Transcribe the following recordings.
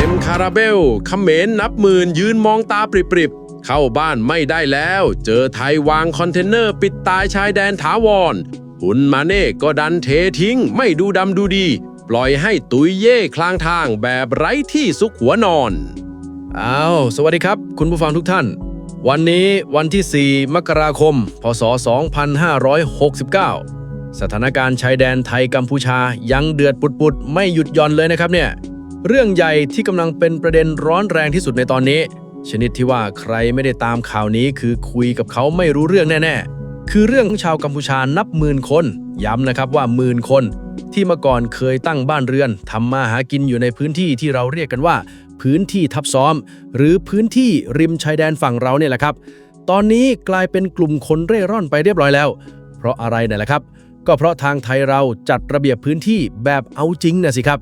เต็มคาราเบลเขมรนับหมื่นยืนมองตาปริบๆ เข้าบ้านไม่ได้แล้ว เจอไทยวางคอนเทนเนอร์ปิดตายชายแดนถาวรหุนมาเน่ก็ดันเททิ้งไม่ดูดำดูดี ปล่อยให้ตุยเย่คลางทางแบบไร้ที่ซุกหัวนอนอ้าวสวัสดีครับ คุณผู้ฟังทุกท่าน วันนี้วันที่ 4 มกราคม พศ 2569 สถานการณ์ชายแดนไทยกัมพูชายังเดือดปุดๆ ไม่หยุดย่อนเลยนะครับเนี่ย เรื่องใหญ่ที่กำลังเป็นประเด็นร้อนแรงที่สุดในตอนนี้ ชนิดที่ว่าใครไม่ได้ตามข่าวนี้คือคุยกับเขาไม่รู้เรื่องแน่ ๆ คือเรื่องของชาวกัมพูชานับหมื่นคน ย้ำนะครับว่าหมื่นคน ที่เมื่อก่อนเคยตั้งบ้านเรือนทำมาหากินอยู่ในพื้นที่ที่เราเรียกกันว่า พื้นที่ทับซ้อม หรือพื้นที่ริมชายแดนฝั่งเราเนี่ยแหละครับ ตอนนี้กลายเป็นกลุ่มคนเร่ร่อนไปเรียบร้อยแล้ว เพราะอะไรเนี่ยแหละครับ ก็เพราะทางไทยเราจัดระเบียบพื้นที่แบบเอาจริงนะสิครับ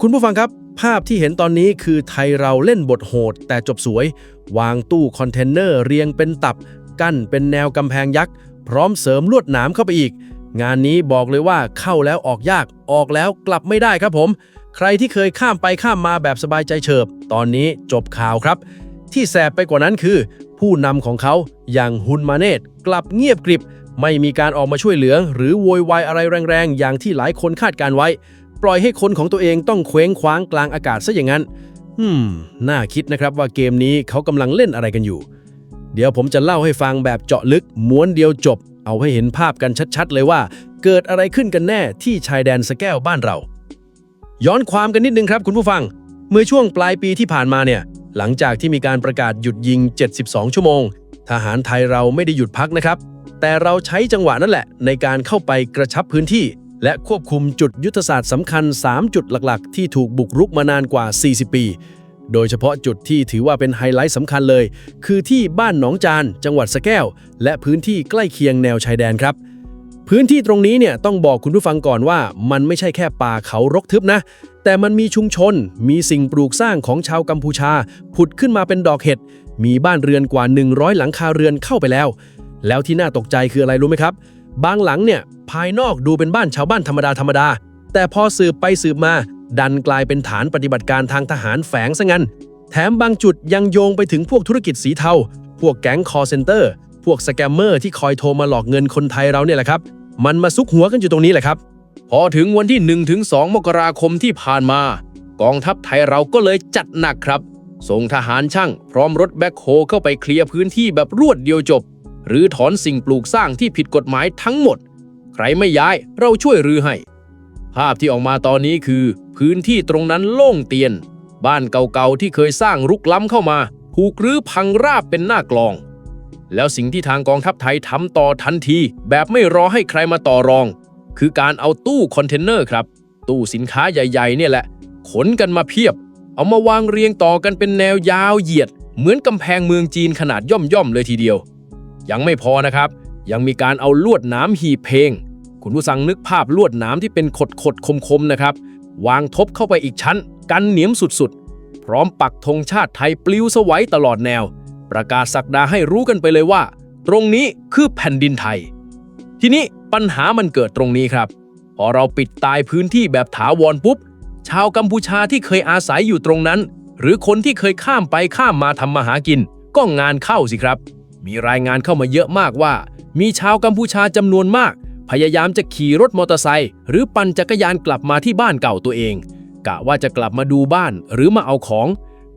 คุณผู้ฟังครับ ภาพที่เห็นตอนนี้คือไทยเราเล่นบทโหด แต่จบสวย วางตู้คอนเทนเนอร์เรียงเป็นตับ กั้นเป็นแนวกำแพงยักษ์ พร้อมเสริมลวดหนามเข้าไปอีก งานนี้บอกเลยว่าเข้าแล้วออกยากออกแล้วกลับไม่ได้ครับผม ใครที่เคยข้ามไปข้ามมาแบบสบายใจเฉิบ ตอนนี้จบข่าวครับ ที่แสบไปกว่านั้นคือ ผู้นำของเขาอย่างฮุนมาเนตกลับเงียบกริบ ไม่มีการออกมาช่วยเหลือ หรือโวยวายอะไรแรงๆ อย่างที่หลายคนคาดการไว้ ปล่อยให้คนของตัวเองต้องเคว้งคว้างกลางอากาศซะอย่างนั้น อืม น่าคิดนะครับว่าเกมนี้เขากำลังเล่นอะไรกันอยู่ เดี๋ยวผมจะเล่าให้ฟังแบบเจาะลึกม้วนเดียวจบ เอาให้เห็นภาพกันชัดๆ เลยว่า เกิดอะไรขึ้นกันแน่ที่ชายแดนสแก้วบ้านเรา ย้อนความกันนิดนึงครับคุณผู้ฟัง เมื่อช่วงปลายปีที่ผ่านมาเนี่ย หลังจากที่มีการประกาศหยุดยิง 72 ชั่วโมง ทหารไทยเราไม่ได้หยุดพักนะครับ แต่เราใช้จังหวะนั่นแหละ ในการเข้าไปกระชับพื้นที่ และควบคุมจุดยุทธศาสตร์สำคัญ 3 จุดหลักๆ ที่ถูกบุกรุกมานานกว่า 40 ปี โดยเฉพาะจุดที่ถือว่าเป็นไฮไลท์สำคัญเลย คือที่บ้านหนองจาน จังหวัดสะแก้ว และพื้นที่ใกล้เคียงแนวชายแดนครับ พื้นที่ตรงนี้เนี่ยต้องบอกคุณผู้ฟังก่อนว่า มันไม่ใช่แค่ป่าเขารกทึบนะ แต่มันมีชุมชน มีสิ่งปลูกสร้างของชาวกัมพูชา ผุดขึ้นมาเป็นดอกเห็ด มีบ้านเรือนกว่า 100 หลังคาเรือนเข้าไปแล้ว แล้วที่น่าตกใจคืออะไรรู้ไหมครับ บางหลังเนี่ยภายนอกดูเป็นบ้านชาวบ้านธรรมดาธรรมดา แต่พอสืบไปสืบมา ดันกลายเป็นฐานปฏิบัติการทางทหารแฝงซะงั้น แถมบางจุดยังโยงไปถึงพวกธุรกิจสีเทา พวกแก๊งคอร์เซนเตอร์ พวกสแกมเมอร์ที่คอยโทรมาหลอกเงินคนไทยเราเนี่ยแหละครับ มันมาซุกหัวกันอยู่ตรงนี้แหละครับ พอถึงวันที่1ถึง2มกราคมที่ผ่านมา กองทัพไทยเราก็เลยจัดหนักครับ ส่งทหารช่าง พร้อมรถแบ็คโฮเข้าไปเคลียร์พื้นที่แบบรวดเดียวจบ หรือถอนสิ่งปลูกสร้างที่ผิดกฎหมายทั้งหมด ใครไม่ย้ายเราช่วยรื้อให้ ภาพที่ออกมาตอนนี้คือ พื้นที่ตรงนั้นโล่งเตียน บ้านเก่าๆที่เคยสร้างรุกล้ำเข้ามา ถูกรื้อพังราบเป็นหน้ากลอง แล้วสิ่งที่ทางกองทัพไทยทำต่อทันที แบบไม่รอให้ใครมาต่อรอง คือการเอาตู้คอนเทนเนอร์ครับ ตู้สินค้าใหญ่ๆ เนี่ยแหละ ขนกันมาเพียบ เอามาวางเรียงต่อกันเป็นแนวยาวเหยียด เหมือนกำแพงเมืองจีนขนาดย่อมๆเลยทีเดียว ยังไม่พอนะครับ ยังมีการเอาลวดหน้ำหีบเพลง คุณผู้ฟังนึกภาพลวดหน้ำที่เป็นขดขดๆคมๆนะครับ วางทบเข้าไปอีกชั้น กันเหนียมสุดๆ พร้อมปักธงชาติไทยปลิวสวัยตลอดแนว ประกาศสักดาให้รู้กันไปเลยว่า ตรงนี้คือแผ่นดินไทย ทีนี้ปัญหามันเกิดตรงนี้ครับ พอเราปิดตายพื้นที่แบบถาวรปุ๊บ ชาวกัมพูชาที่เคยอาศัยอยู่ตรงนั้น หรือคนที่เคยข้ามไปข้ามมาทำมาหากิน ก็งานเข้าสิครับ มีรายงานเข้ามาเยอะมากว่า มีชาวกัมพูชาจำนวนมาก พยายามจะขี่รถมอเตอร์ไซค์หรือปั่นจักรยานกลับมาที่บ้านเก่าตัวเอง กะว่าจะกลับมาดูบ้านหรือมาเอาของ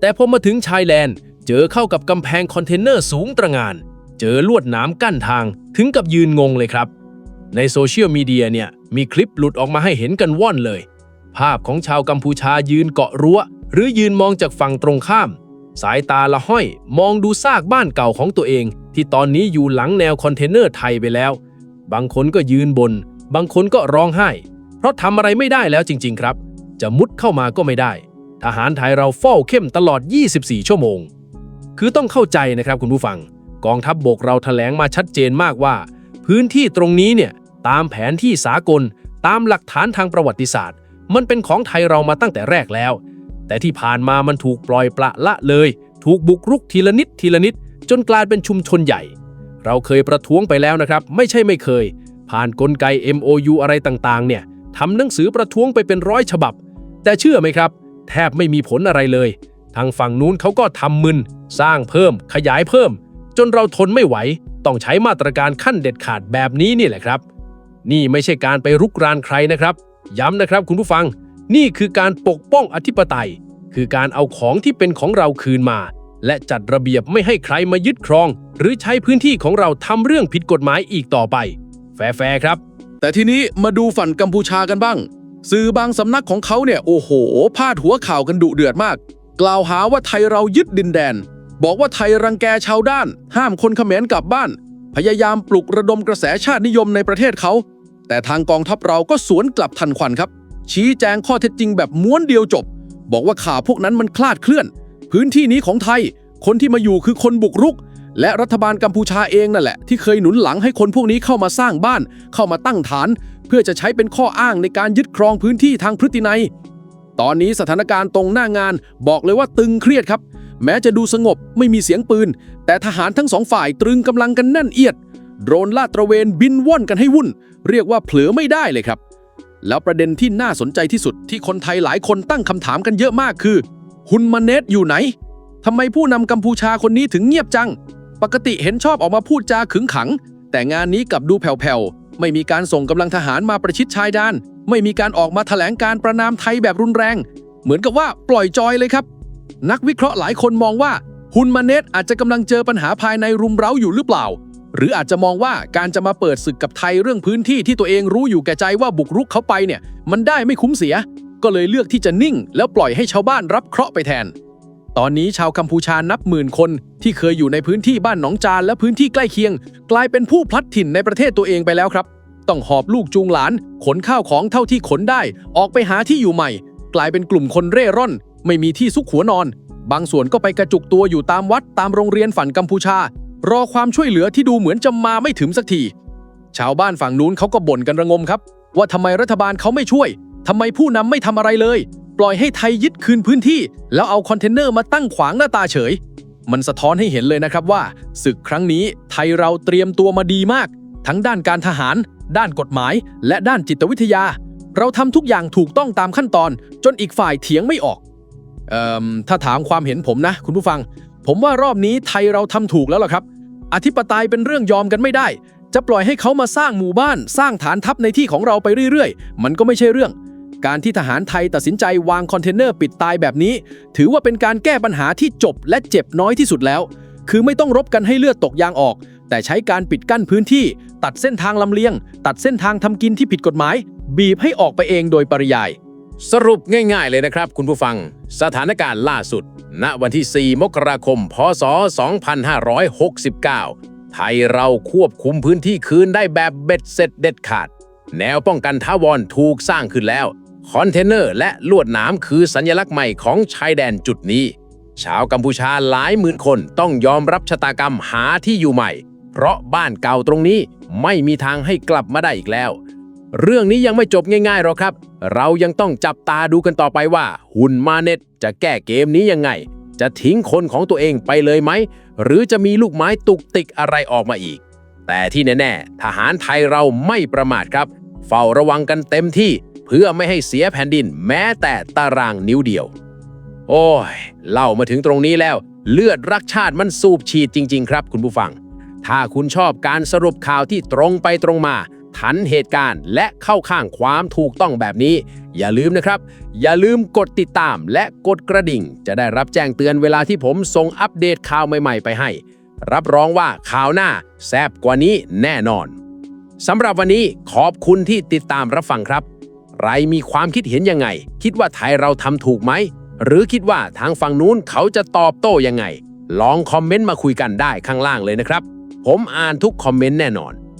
แต่พอมาถึงชายแดนเจอเข้ากับกำแพงคอนเทนเนอร์สูงตระหงาน เจอลวดหนามกั้นทางถึงกับยืนงงเลยครับ ในโซเชียลมีเดียเนี่ยมีคลิปหลุดออกมาให้เห็นกันว่อนเลย ภาพของชาวกัมพูชายืนเกาะรั้ว หรือยืนมองจากฝั่งตรงข้าม สายตาละห้อย มองดูซากบ้านเก่าของตัวเอง ที่ตอนนี้อยู่หลังแนวคอนเทนเนอร์ไทยไปแล้ว บางคนก็ยืนบน บางคนก็ร้องไห้ เพราะทำอะไรไม่ได้แล้วจริง ๆ ครับ จะมุดเข้ามาก็ไม่ได้ ทหารไทยเราเฝ้าเข้มตลอด 24 ชั่วโมง คือต้องเข้าใจนะครับคุณผู้ฟัง กองทัพบบกเราแถลงมาชัดเจนมากว่า พื้นที่ตรงนี้เนี่ยตามแผนที่สากล ตามหลักฐานทางประวัติศาสตร์ มันเป็นของไทยเรามาตั้งแต่แรกแล้ว แต่ที่ผ่านมามันถูกปล่อยปละละเลย ถูกบุกรุกทีละนิดทีละนิด จนกลายเป็นชุมชนใหญ่ เราเคยประท้วงไปแล้วนะครับ ไม่ใช่ไม่เคย ผ่านนกลไก MOU อะไรต่างๆ เนี่ยทำหนังสือประท้วงไปเป็นร้อยฉบับ แต่เชื่อไหมครับ แทบไม่มีผลอะไรเลย ทางฝั่งนู้นเขาก็ทำมึน สร้างเพิ่ม ขยายเพิ่ม จนเราทนไม่ไหว ต้องใช้มาตรการขั้นเด็ดขาดแบบนี้นี่แหละครับ นี่ไม่ใช่การไปรุกรานใครนะครับ ย้ำนะครับคุณผู้ฟัง นี่คือการปกป้องอธิปไตย คือการเอาของที่เป็นของเราคืนมา และจัดระเบียบไม่ให้ใครมายึดครอง หรือใช้พื้นที่ของเราทำเรื่องผิดกฎหมายอีกต่อไป แฟร์ครับ แต่ทีนี้มาดูฝั่งกัมพูชากันบ้าง สื่อบางสำนักของเขาเนี่ยโอ้โห พาดหัวข่าวกันดุเดือดมาก กล่าวหาว่าไทยเรายึดดินแดน บอกว่าไทยรังแกชาวด้าน ห้ามคนเขมรกลับบ้าน พยายามปลุกระดมกระแสชาตินิยมในประเทศเขาแต่ทางกองทัพเราก็สวนกลับทันควันครับ ชี้แจงข้อเท็จจริงแบบม้วนเดียวจบ บอกว่าข่าวพวกนั้นมันคลาดเคลื่อน พื้นที่นี้ของไทย คนที่มาอยู่คือคนบุกรุก และรัฐบาลกัมพูชาเองนั่นแหละ ที่เคยหนุนหลังให้คนพวกนี้เข้ามาสร้างบ้าน เข้ามาตั้งฐาน เพื่อจะใช้เป็นข้ออ้างในการยึดครองพื้นที่ทางพฤตินัย ตอนนี้สถานการณ์ตรงหน้างานบอกเลยว่าตึงเครียดครับ แม้จะดูสงบไม่มีเสียงปืน แต่ทหารทั้งสองฝ่ายตรึงกำลังกันแน่นเอียดโดรนลาดตระเวนบินว่อนกันให้วุ่น เรียกว่าเผลอไม่ได้เลยครับ แล้วประเด็นที่น่าสนใจที่สุดที่คนไทยหลายคนตั้งคำถามกันเยอะมากคือ ฮุนมาเนตอยู่ไหนทำไมผู้นำกัมพูชาคนนี้ถึงเงียบจัง ปกติเห็นชอบออกมาพูดจาขึงขัง แต่งานนี้กลับดูแผ่วๆ ไม่มีการส่งกำลังทหารมาประชิดชายแดนไม่มีการออกมาแถลงการประนามไทยแบบรุนแรง เหมือนกับว่าปล่อยจอยเลยครับ นักวิเคราะห์หลายคนมองว่าฮุนมาเนตอาจจะกำลังเจอปัญหาภายในรุมเร้าอยู่หรือเปล่า หรืออาจจะมองว่าการจะมาเปิดศึกกับไทยเรื่องพื้นที่ที่ตัวเองรู้อยู่แก่ใจว่าบุกรุกเขาไปเนี่ย มันได้ไม่คุ้มเสีย ก็เลยเลือกที่จะนิ่ง แล้วปล่อยให้ชาวบ้านรับเคราะห์ไปแทน ตอนนี้ชาวกัมพูชานับหมื่นคน ที่เคยอยู่ในพื้นที่บ้านหนองจานและพื้นที่ใกล้เคียง กลายเป็นผู้พลัดถิ่นในประเทศตัวเองไปแล้วครับ ต้องหอบลูกจูงหลาน ขนข้าวของเท่าที่ขนได้ ออกไปหาที่อยู่ใหม่ กลายเป็นกลุ่มคนเร่ร่อน ไม่มีที่ซุกหัวนอน บางส่วนก็ไปกระจุกตัวอยู่ตามวัดตามโรงเรียนฝั่งกัมพูชา รอความช่วยเหลือที่ดูเหมือนจะมาไม่ถึงสักที ชาวบ้านฝั่งนู้นเขาก็บ่นกันระงมครับ ว่าทำไมรัฐบาลเขาไม่ช่วยทำไมผู้นำไม่ทำอะไรเลย ปล่อยให้ไทยยึดคืนพื้นที่ แล้วเอาคอนเทนเนอร์มาตั้งขวางหน้าตาเฉย มันสะท้อนให้เห็นเลยนะครับว่าศึกครั้งนี้ไทยเราเตรียมตัวมาดีมาก ทั้งด้านการทหาร ด้านกฎหมาย และด้านจิตวิทยา เราทำทุกอย่างถูกต้องตามขั้นตอน จนอีกฝ่ายเถียงไม่ออกเอ่อถ้าถามความเห็นผมนะ คุณผู้ฟัง ผมว่ารอบนี้ไทยเราทำถูกแล้วล่ะครับ อธิปไตยเป็นเรื่องยอมกันไม่ได้ จะปล่อยให้เขามาสร้างหมู่บ้าน สร้างฐานทัพในที่ของเราไปเรื่อยๆ มันก็ไม่ใช่เรื่อง การที่ทหารไทยตัดสินใจวางคอนเทนเนอร์ปิดตายแบบนี้ ถือว่าเป็นการแก้ปัญหาที่จบและเจ็บน้อยที่สุดแล้ว คือไม่ต้องรบกันให้เลือดตกยางออก แต่ใช้การปิดกั้นพื้นที่ ตัดเส้นทางลำเลียง ตัดเส้นทางทำกินที่ผิดกฎหมาย บีบให้ออกไปเองโดยปริยาย สรุปง่ายๆเลยนะครับคุณผู้ฟัง สถานการณ์ล่าสุด ณวันที่ 4 มกราคม พศ 2569 ไทยเราควบคุมพื้นที่คืนได้แบบเบ็ดเสร็จเด็ดขาด แนวป้องกันท้าวรถูกสร้างขึ้นแล้ว คอนเทนเนอร์และลวดหนามคือสัญลักษณ์ใหม่ของชายแดนจุดนี้ ชาวกัมพูชาหลายหมื่นคนต้องยอมรับชะตากรรมหาที่อยู่ใหม่ เพราะบ้านเก่าตรงนี้ไม่มีทางให้กลับมาได้อีกแล้ว เรื่องนี้ยังไม่จบง่ายๆหรอกครับ เรายังต้องจับตาดูกันต่อไปว่า หุ่นมาเน็ตจะแก้เกมนี้ยังไง จะทิ้งคนของตัวเองไปเลยไหม หรือจะมีลูกไม้ตุกติกอะไรออกมาอีก แต่ที่แน่ๆ ทหารไทยเราไม่ประมาทครับ เฝ้าระวังกันเต็มที่เพื่อไม่ให้เสียแผ่นดินแม้แต่ตารางนิ้วเดียว โอ้ย เล่ามาถึงตรงนี้แล้ว เลือดรักชาติมันสูบฉีดจริง ๆ ครับ คุณผู้ฟัง ถ้าคุณชอบการสรุปข่าวที่ตรงไปตรงมา ทันเหตุการณ์ และเข้าข้างความถูกต้องแบบนี้ อย่าลืมนะครับ อย่าลืมกดติดตามและกดกระดิ่ง จะได้รับแจ้งเตือนเวลาที่ผมส่งอัปเดตข่าวใหม่ๆไปให้ รับรองว่าข่าวหน้าแซบกว่านี้แน่นอนสำหรับวันนี้ขอบคุณที่ติดตามรับฟังครับใครมีความคิดเห็นยังไง คิดว่าไทยเราทำถูกไหม หรือคิดว่าทางฝั่งนู้นเขาจะตอบโต้ยังไง ลองคอมเมนต์มาคุยกันได้ข้างล่างเลยนะครับ ผมอ่านทุกคอมเมนต์แน่นอน